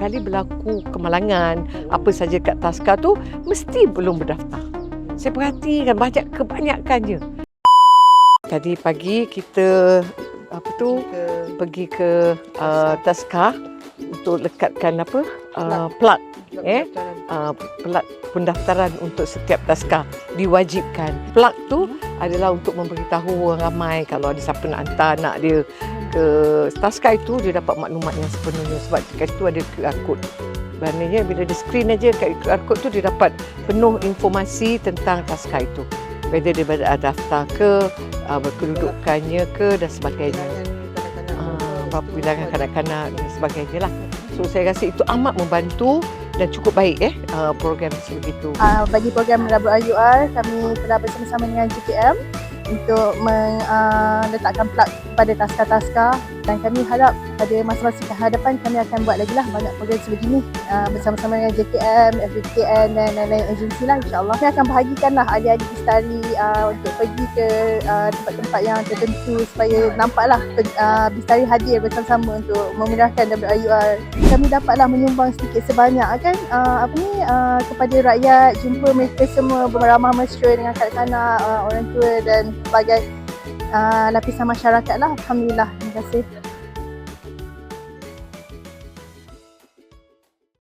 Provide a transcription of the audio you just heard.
kali berlaku kemalangan. Apa saja kat taska tu mesti belum berdaftar. Saya perhatikan banyak kebanyakannya. Tadi pagi kita apa tu pergi ke uh, taska untuk lekatkan apa? Uh, plug eh? uh, pelat pendaftaran untuk setiap taska diwajibkan. Plug tu adalah untuk memberitahu orang ramai kalau ada siapa nak hantar anak dia ke taska itu dia dapat maklumat yang sepenuhnya sebab kat situ ada QR code. Maknanya bila dia screen aja kat QR code tu dia dapat penuh informasi tentang taska itu. Whether dia ber- daftar ke, uh, berkedudukannya ke dan sebagainya. Ah, berapa bilangan kanak-kanak dan sebagainya lah. So saya rasa itu amat membantu dan cukup baik eh uh, program sebegitu. Uh, bagi program WIUR, kami telah bersama-sama dengan GPM untuk meletakkan uh, plug pada taska-taska dan kami harap pada masa-masa ke hadapan kami akan buat lagi lah banyak program sebegini uh, bersama-sama dengan JKM, FBKN dan lain-lain agensi lah insyaAllah. Kami akan bahagikan lah adik-adik Bistari uh, untuk pergi ke uh, tempat-tempat yang tertentu supaya nampaklah uh, Bistari hadir bersama-sama untuk memudahkan WIUR. Kami dapatlah menyumbang sedikit sebanyak kan uh, apa ni uh, kepada rakyat jumpa mereka semua beramah mesra dengan kanak-kanak, uh, orang tua dan sebagai uh, lapisan masyarakat lah. Alhamdulillah. Terima kasih.